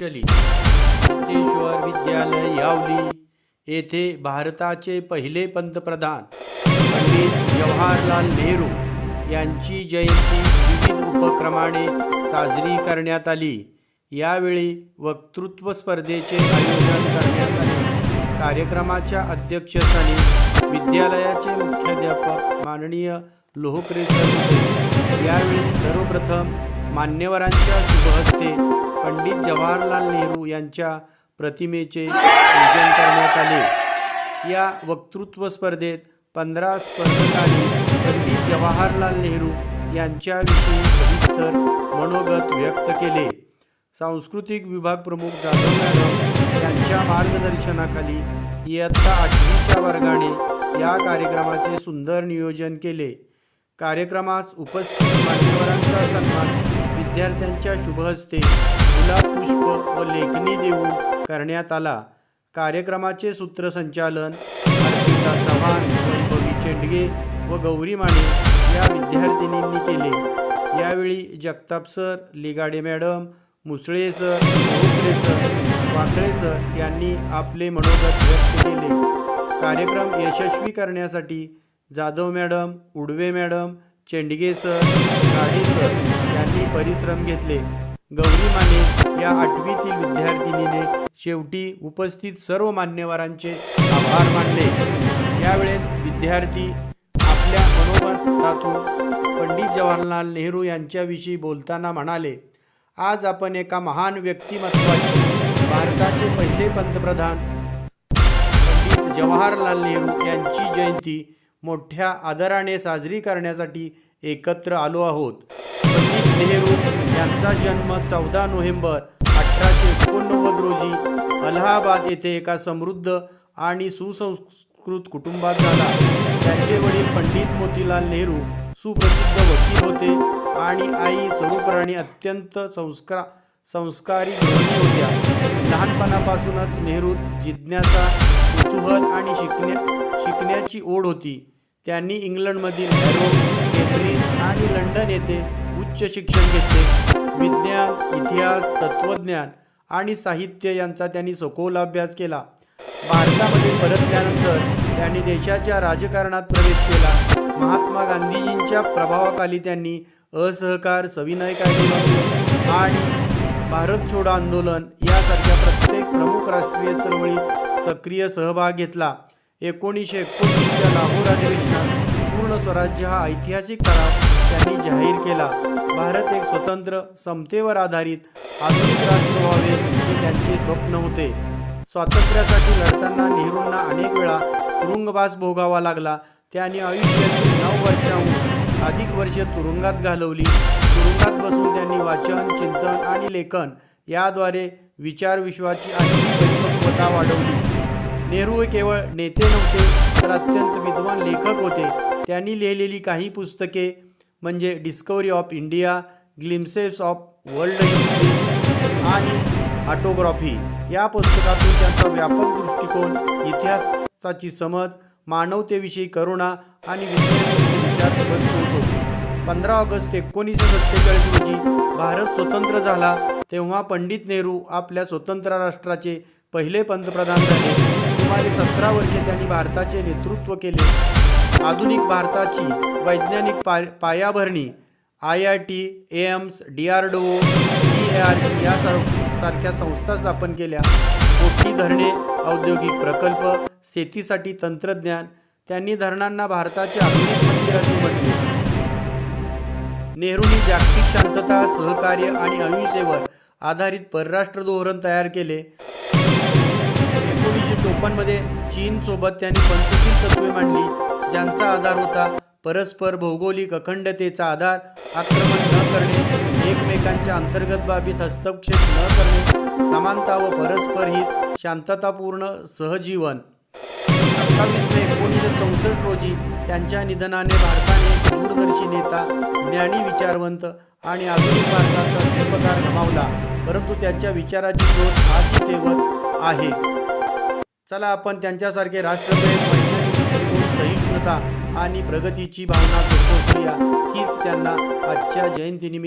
पद्मांचली सिद्धेश्वर विद्यालय यावली. येथे भारताचे पहिले पंतप्रधान पंडित जवाहरलाल नेहरू यांची जयंती विविध उपक्रमाने साजरी करण्यात आली. यावेळी वक्तृत्व स्पर्धेचे आयोजन करण्यात आले. कार्यक्रमाच्या अध्यक्षस्थानी विद्यालयाचे मुख्याध्यापक माननीय लोहकरे सर यावेळी सर्वप्रथम मान्यवरांच्या शुभहस्ते पंडित जवाहरलाल नेहरू यांच्या प्रतिमेचे पूजन करण्यात आले. या वक्तृत्व स्पर्धेत पंधरा स्पर्धकांनी पंडित जवाहरलाल नेहरू यांच्याविषयी सविस्तर मनोगत व्यक्त केले. सांस्कृतिक विभाग प्रमुख जाधव मॅडम यांच्या मार्गदर्शनाखाली इयत्ता आठवीच्या वर्गाने या कार्यक्रमाचे सुंदर नियोजन केले. कार्यक्रमास उपस्थित मान्यवरांचा सन्मान विद्यार्थ्यांच्या शुभहस्ते गुलाब पुष्प व लेखणी देऊन करण्यात आला. कार्यक्रमाचे सूत्रसंचालन अर्पिता चव्हाण वैभवी चेंडगे व गौरी माने या विद्यार्थिनींनी केले. यावेळी Jagtap sir Ligade madam Musale sir Musale sir Wakale sir यांनी आपले मनोगत व्यक्त केले. कार्यक्रम यशस्वी करण्यासाठी Jadhav madam Udave madam Chendage sir Gade sir परिश्रम घेतले. गौरी माने या आठवीतील विद्यार्थिनीने शेवटी उपस्थित सर्व मान्यवरांचे आभार मानले. यावेळेस विद्यार्थी आपल्या मनोमतातून पंडित जवाहरलाल नेहरू यांच्याविषयी बोलताना म्हणाले आज आपण एका महान व्यक्तिमत्वाचे भारताचे पहिले पंतप्रधान पंडित जवाहरलाल नेहरू यांची जयंती मोठ्या आदराने साजरी करण्यासाठी एकत्र आलो आहोत. पंडित नेहरू यांचा जन्म चौदा नोव्हेंबर अठराशे एकोणनव्वद रोजी अलाहाबाद येथे एका समृद्ध आणि सुसंस्कृत कुटुंबात झाला. त्यांचे वडील पंडित मोतीलाल नेहरू सुप्रसिद्ध वकील होते आणि आई स्वरूपराणी अत्यंत संस्कार संस्कारी होत्या. लहानपणापासूनच नेहरू जिज्ञासा कुतूहल आणि शिकण्या शिकण्याची ओढ होती. त्यांनी इंग्लंडमधील हॅरो केम्ब्रिज आणि लंडन येथे उच्च शिक्षण घेतले. विज्ञान इतिहास तत्त्वज्ञान आणि साहित्य यांचा त्यांनी सखोल अभ्यास केला. भारतामध्ये परतल्यानंतर त्यांनी देशाच्या राजकारणात प्रवेश केला. महात्मा गांधीजींच्या प्रभावाखाली त्यांनी असहकार सविनय कायदे आणि भारत छोडो आंदोलन यासारख्या प्रत्येक प्रमुख राष्ट्रीय चळवळीत सक्रिय सहभाग घेतला. एकोणीसशे एकोणतीसच्या लाहोर अधिवेशनात संपूर्ण स्वराज्य हा ऐतिहासिक करार त्यांनी जाहीर केला. भारत एक स्वतंत्र समतेवर आधारित आधुनिक राष्ट्र व्हावे हे त्यांचे स्वप्न होते. स्वातंत्र्यासाठी लढताना नेहरूंना अनेक वेळा तुरुंगवास भोगावा लागला. त्यांनी आयुष्याची नऊ वर्षाहून अधिक वर्षे तुरुंगात घालवली. तुरुंगात बसून त्यांनी वाचन चिंतन आणि लेखन याद्वारे विचारविश्वाची आणि परिपक्वता वाढवली. नेहरू हे केवळ नेते नव्हते तर अत्यंत विद्वान लेखक होते. त्यांनी लिहिलेली काही पुस्तके म्हणजे Discovery of India Glimpses of World आणि ऑटोग्राफी या पुस्तकातून त्यांचा व्यापक दृष्टिकोन इतिहासाची समज मानवतेविषयी करुणा आणि विचार स्पष्ट होतो. पंधरा ऑगस्ट एकोणीसशे सत्तेचाळीस रोजी भारत स्वतंत्र झाला तेव्हा पंडित नेहरू आपल्या स्वतंत्र राष्ट्राचे पहिले पंतप्रधान झाले. सुमारे सतरा वर्षे त्यांनी भारताचे नेतृत्व केले. आधुनिक भारताची वैज्ञानिक पा पायाभरणी I I T AIIMS D R D O D A R या सारख्या संस्था स्थापन केल्या. मोठी धरणे औद्योगिक प्रकल्प शेतीसाठी तंत्रज्ञान त्यांनी धरणांना भारताचे आधुनिक मंदिर असे म्हटले. नेहरूंनी जागतिक शांतता सहकार्य आणि अहिंसेवर आधारित परराष्ट्र धोरण तयार केले. एकोणीसशे चोपन्नमध्ये चीनसोबत त्यांनी पंचशील तत्वे मांडली. ज्यांचा आधार होता परस्पर भौगोलिक अखंडतेचा आधार आक्रमण न करणे एकमेकांच्या अंतर्गत बाबीत हस्तक्षेप न करणे समानता व परस्पर हित शांततापूर्ण सहजीवन. सत्तावीस मे एकोणीसशे चौसष्ट रोजी त्यांच्या निधनाने भारताने दूरदर्शी नेता ज्ञानी विचारवंत आणि आधुनिक भारताचा शिल्पकार गमावला. परंतु त्यांच्या विचाराची ग्रोथ आज तेवत आहे. चला आपण त्यांच्यासारखे राष्ट्रप्रेम वैज्ञानिक सहिष्णुता आणि प्रगतीची भावना जोपासूया हीच त्यांना आजच्या जयंतीनिमित्त